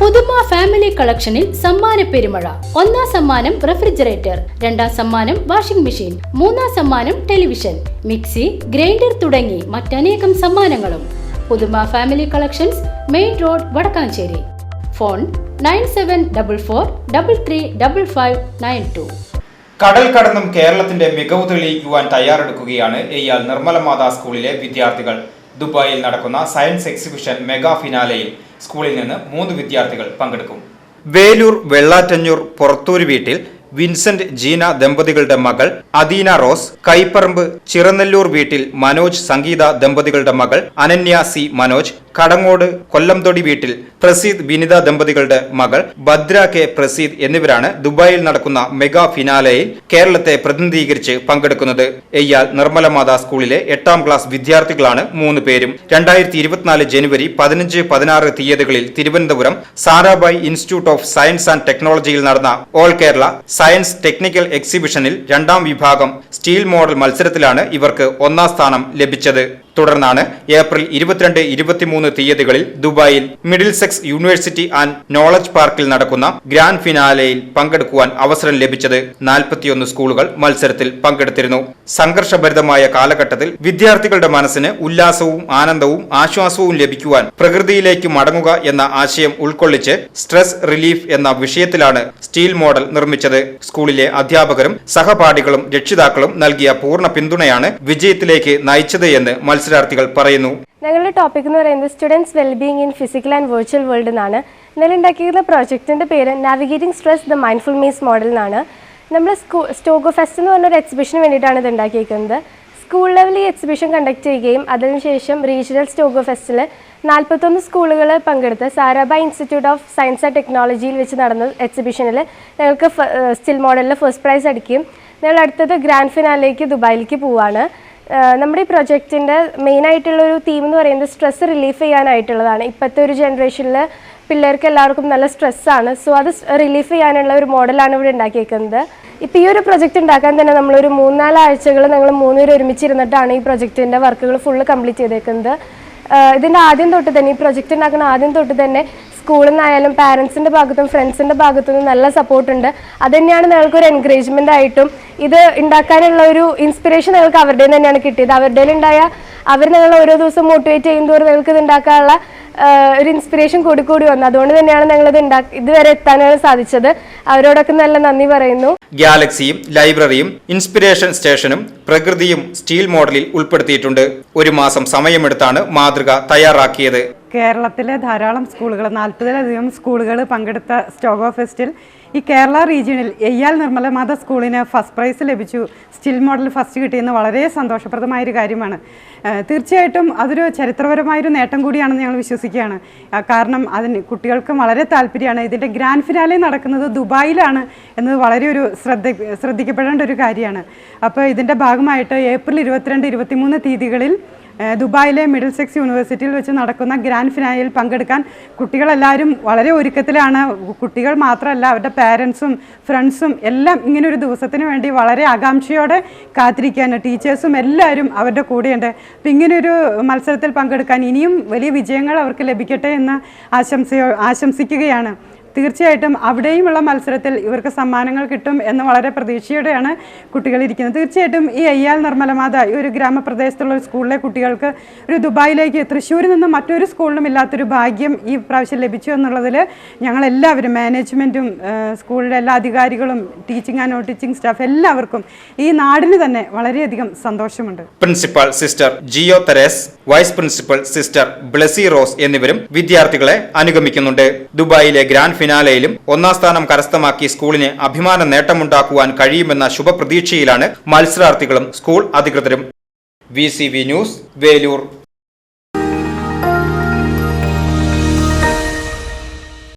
പുതുമ ഫാമിലി കളക്ഷനിൽ സമ്മാന പെരുമഴ. ഒന്നാം സമ്മാനം റെഫ്രിജറേറ്റർ രണ്ടാം സമ്മാനം വാഷിംഗ് മെഷീൻ മൂന്നാം സമ്മാനം ടെലിവിഷൻ മിക്സി ഗ്രൈൻഡർ തുടങ്ങി മറ്റനേകം സമ്മാനങ്ങളും. Puthuma family collections main road Vadakkanchery. Phone nine seven double four double three double five nine two. കടൽ കടന്നും കേരളത്തിന്റെ മികവ് തെളിയിക്കുവാൻ തയ്യാറെടുക്കുകയാണ് എയ്യാൽ നിർമ്മലമാതാ സ്കൂളിലെ വിദ്യാർത്ഥികൾ. ദുബായിൽ നടക്കുന്ന സയൻസ് എക്സിബിഷൻ മെഗാ ഫിനാലയിൽ സ്കൂളിൽ നിന്ന് മൂന്ന് വിദ്യാർത്ഥികൾ പങ്കെടുക്കും. വേലൂർ വെള്ളാറ്റഞ്ഞൂർ പുറത്തൂര് വീട്ടിൽ വിൻസെന്റ് ജീന ദമ്പതികളുടെ മകൾ അദീന റോസ് കൈപ്പറമ്പ് ചിറനെല്ലൂർ വീട്ടിൽ മനോജ് സംഗീത ദമ്പതികളുടെ മകൾ അനന്യ സി മനോജ് കടങ്ങോട് കൊല്ലംതൊടി വീട്ടിൽ പ്രസീദ് വിനിത ദമ്പതികളുടെ മകൾ ഭദ്ര കെ പ്രസീദ് എന്നിവരാണ് ദുബായിൽ നടക്കുന്ന മെഗാ ഫിനാലയിൽ കേരളത്തെ പ്രതിനിധീകരിച്ച് പങ്കെടുക്കുന്നത്. എയ്യാൽ നിർമ്മലമാതാ സ്കൂളിലെ എട്ടാം ക്ലാസ് വിദ്യാർത്ഥികളാണ് മൂന്ന് പേരും. രണ്ടായിരത്തി ഇരുപത്തിനാല് ജനുവരി പതിനഞ്ച് പതിനാറ് തീയതികളിൽ Thiruvananthapuram Sarabhai institute of science and ടെക്നോളജിയിൽ നടന്ന ഓൾ കേരള സയൻസ് ടെക്നിക്കൽ എക്സിബിഷനിൽ രണ്ടാം വിഭാഗം സ്റ്റീൽ മോഡൽ മത്സരത്തിലാണ് ഇവർക്ക് ഒന്നാം സ്ഥാനം ലഭിച്ചത്. തുടർന്നാണ് ഏപ്രിൽ ഇരുപത്തിരണ്ട് ഇരുപത്തിമൂന്ന് തീയതികളിൽ ദുബായിൽ Middlesex university and knowledge പാർക്കിൽ നടക്കുന്ന ഗ്രാൻഡ് ഫിനാലയിൽ പങ്കെടുക്കുവാൻ അവസരം ലഭിച്ചത് നാൽപ്പത്തിയൊന്ന് സ്കൂളുകൾ മത്സരത്തിൽ പങ്കെടുത്തിരുന്നു. സംഘർഷഭരിതമായ കാലഘട്ടത്തിൽ വിദ്യാർത്ഥികളുടെ മനസ്സിന് ഉല്ലാസവും ആനന്ദവും ആശ്വാസവും ലഭിക്കുവാൻ പ്രകൃതിയിലേക്ക് മടങ്ങുക എന്ന ആശയം ഉൾക്കൊള്ളിച്ച് സ്ട്രെസ് റിലീഫ് എന്ന വിഷയത്തിലാണ് സ്റ്റീൽ മോഡൽ നിർമ്മിച്ചത്. സ്കൂളിലെ അധ്യാപകരും സഹപാഠികളും രക്ഷിതാക്കളും നൽകിയ പൂർണ പിന്തുണയാണ് വിജയത്തിലേക്ക് നയിച്ചത് എന്ന് മത്സരാർത്ഥികൾ പറയുന്നു. ഞങ്ങളുടെ ടോപ്പിക് എന്ന് പറയുന്നത് students wellbeing in physical and virtual world എന്നാണ്. ഇന്നലെ ഉണ്ടാക്കിയിരുന്ന പ്രോജക്റ്റിന്റെ പേര് navigating stress the mindful മീസ് model എന്നാണ്. നമ്മൾ സ്കൂ സ്റ്റോഗോ ഫെസ്റ്റ് എന്ന് പറഞ്ഞൊരു എക്സിബിഷന് വേണ്ടിയിട്ടാണ് ഇത് ഉണ്ടാക്കിയിരിക്കുന്നത്. സ്കൂൾ ലെവലിൽ ഈ എക്സിബിഷൻ കണ്ടക്ട് ചെയ്യുകയും അതിനുശേഷം റീജിയണൽ സ്റ്റോഗോ ഫെസ്റ്റിൽ നാൽപ്പത്തൊന്ന് സ്കൂളുകൾ പങ്കെടുത്ത് Sarabhai institute of science and ടെക്നോളജിയിൽ വെച്ച് നടന്ന എക്സിബിഷനിൽ ഞങ്ങൾക്ക് സ്റ്റിൽ മോഡലിൽ ഫസ്റ്റ് പ്രൈസ് അടിക്കും ഞങ്ങൾ അടുത്തത് ഗ്രാൻഡ് ഫിനാലേക്ക് ദുബായിലേക്ക് പോവുകയാണ് നമ്മുടെ ഈ പ്രൊജക്റ്റിന്റെ മെയിൻ ഒരു തീം എന്ന് പറയുന്നത് സ്ട്രെസ് റിലീഫ് ചെയ്യാനായിട്ടുള്ളതാണ്. ഇപ്പോഴത്തെ ഒരു ജനറേഷനിൽ പിള്ളേർക്ക് എല്ലാവർക്കും നല്ല സ്ട്രെസ്സാണ് സോ അത് റിലീഫ് ചെയ്യാനുള്ള ഒരു മോഡലാണ് ഇവിടെ ഉണ്ടാക്കിയേക്കുന്നത്. ഇപ്പോൾ ഈ ഒരു പ്രൊജക്റ്റ് ഉണ്ടാക്കാൻ തന്നെ നമ്മളൊരു മൂന്നാലാഴ്ചകൾ ഞങ്ങൾ മൂന്നുപേർ ഒരുമിച്ചിരുന്നിട്ടാണ് ഈ പ്രൊജക്റ്റിന്റെ വർക്കുകൾ ഫുള്ള് കംപ്ലീറ്റ് ചെയ്തേക്കുന്നത്. ഇതിന്റെ ആദ്യം തൊട്ട് തന്നെ ഈ പ്രൊജക്റ്റ് ഉണ്ടാക്കുന്ന ആദ്യം തൊട്ട് തന്നെ സ്കൂളിൽ നിന്നായാലും പാരൻസിന്റെ ഭാഗത്തും ഫ്രണ്ട്സിന്റെ ഭാഗത്തു നല്ല സപ്പോർട്ടുണ്ട് അത് തന്നെയാണ് ഞങ്ങൾക്കൊരു എൻകറേജ്മെന്റ് ആയിട്ടും ഇത് ഉണ്ടാക്കാനുള്ള ഒരു ഇൻസ്പിറേഷൻ ഞങ്ങൾക്ക് അവരുടെ തന്നെയാണ് കിട്ടിയത്. അവരുടെ ഉണ്ടായ അവർ ഞങ്ങൾ ഓരോ ദിവസം മോട്ടിവേറ്റ് ചെയ്യുന്നതോറും ഞങ്ങൾക്ക് ഇത് ഉണ്ടാക്കാനുള്ള ഒരു ഇൻസ്പിറേഷൻ കൂടി കൂടി വന്നു. അതുകൊണ്ട് തന്നെയാണ് ഞങ്ങളിത് ഉണ്ടാക്കി ഇതുവരെ എത്താനാണ് സാധിച്ചത്. അവരോടൊക്കെ നല്ല നന്ദി പറയുന്നു. ഗാലക്സിയും ലൈബ്രറിയും ഇൻസ്പിരേഷൻ സ്റ്റേഷനും പ്രകൃതിയും സ്റ്റീൽ മോഡലിൽ ഉൾപ്പെടുത്തിയിട്ടുണ്ട്. ഒരു മാസം സമയമെടുത്താണ് മാതൃക തയ്യാറാക്കിയത്. കേരളത്തിലെ ധാരാളം സ്കൂളുകൾ നാൽപ്പതിലധികം സ്കൂളുകൾ പങ്കെടുത്ത സ്റ്റോഗോ ഫെസ്റ്റിൽ ഈ കേരള റീജിയണിൽ എയ്യാൽ നിർമ്മല മാത സ്കൂളിന് ഫസ്റ്റ് പ്രൈസ് ലഭിച്ചു. സ്റ്റിൽ മോഡൽ ഫസ്റ്റ് കിട്ടിയെന്ന് വളരെ സന്തോഷപ്രദമായ ഒരു കാര്യമാണ് തീർച്ചയായിട്ടും അതൊരു ചരിത്രപരമായൊരു നേട്ടം കൂടിയാണെന്ന് ഞങ്ങൾ വിശ്വസിക്കുകയാണ്. കാരണം അതിന് കുട്ടികൾക്കും വളരെ താല്പര്യമാണ്. ഇതിന്റെ ഗ്രാൻഡ് ഫിനാലെ നടക്കുന്നത് ദുബായിലാണ് എന്നത് വളരെ ഒരു ശ്രദ്ധ ശ്രദ്ധിക്കപ്പെടേണ്ട ഒരു കാര്യമാണ്. അപ്പോൾ ഇതിന്റെ ഭാഗമായിട്ട് ഏപ്രിൽ ഇരുപത്തിരണ്ട് ഇരുപത്തിമൂന്ന് തീയതികളിൽ ദുബായിലെ മിഡിൽ സെക്സ് യൂണിവേഴ്സിറ്റിയിൽ വെച്ച് നടക്കുന്ന ഗ്രാൻഡ് ഫിനാലിൽ പങ്കെടുക്കാൻ കുട്ടികളെല്ലാവരും വളരെ ഒരുക്കത്തിലാണ്. കുട്ടികൾ മാത്രമല്ല അവരുടെ പാരൻസും ഫ്രണ്ട്സും എല്ലാം ഇങ്ങനൊരു ദിവസത്തിന് വേണ്ടി വളരെ ആകാംക്ഷയോടെ കാത്തിരിക്കുകയാണ്. ടീച്ചേഴ്സും എല്ലാവരും അവരുടെ കൂടെയുണ്ട്. അപ്പം ഇങ്ങനൊരു മത്സരത്തിൽ പങ്കെടുക്കാൻ ഇനിയും വലിയ വിജയങ്ങൾ അവർക്ക് ലഭിക്കട്ടെ എന്ന് ആശംസയോ ആശംസിക്കുകയാണ്. തീർച്ചയായിട്ടും അവിടെയുമുള്ള മത്സരത്തിൽ ഇവർക്ക് സമ്മാനങ്ങൾ കിട്ടും എന്ന് വളരെ പ്രതീക്ഷയോടെയാണ് കുട്ടികൾ ഇരിക്കുന്നത്. തീർച്ചയായിട്ടും ഈ അയ്യാൽ നിർമ്മലമാത ഈ ഒരു ഗ്രാമപ്രദേശത്തുള്ള ഒരു സ്കൂളിലെ കുട്ടികൾക്ക് ഒരു ദുബായിലേക്ക് തൃശ്ശൂരിൽ നിന്ന് മറ്റൊരു സ്കൂളിലും ഇല്ലാത്തൊരു ഭാഗ്യം ഈ പ്രാവശ്യം ലഭിച്ചു എന്നുള്ളതിൽ ഞങ്ങളെല്ലാവരും മാനേജ്മെന്റും സ്കൂളിലെ എല്ലാ അധികാരികളും teaching and non teaching staff എല്ലാവർക്കും ഈ നാടിന് തന്നെ വളരെയധികം സന്തോഷമുണ്ട്. Principal sister Jio Therese vice principal sister Blessy Rose എന്നിവരും വിദ്യാർത്ഥികളെ അനുഗമിക്കുന്നുണ്ട്. ദുബായിലെ ഗ്രാൻഡ് ഫിനാലയിലും ഒന്നാം സ്ഥാനം കരസ്ഥമാക്കി സ്കൂളിന് അഭിമാന നേട്ടമുണ്ടാക്കുവാൻ കഴിയുമെന്ന ശുഭപ്രതീക്ഷയിലാണ് മത്സരാർത്ഥികളും സ്കൂൾ അധികൃതരും. V news Velur.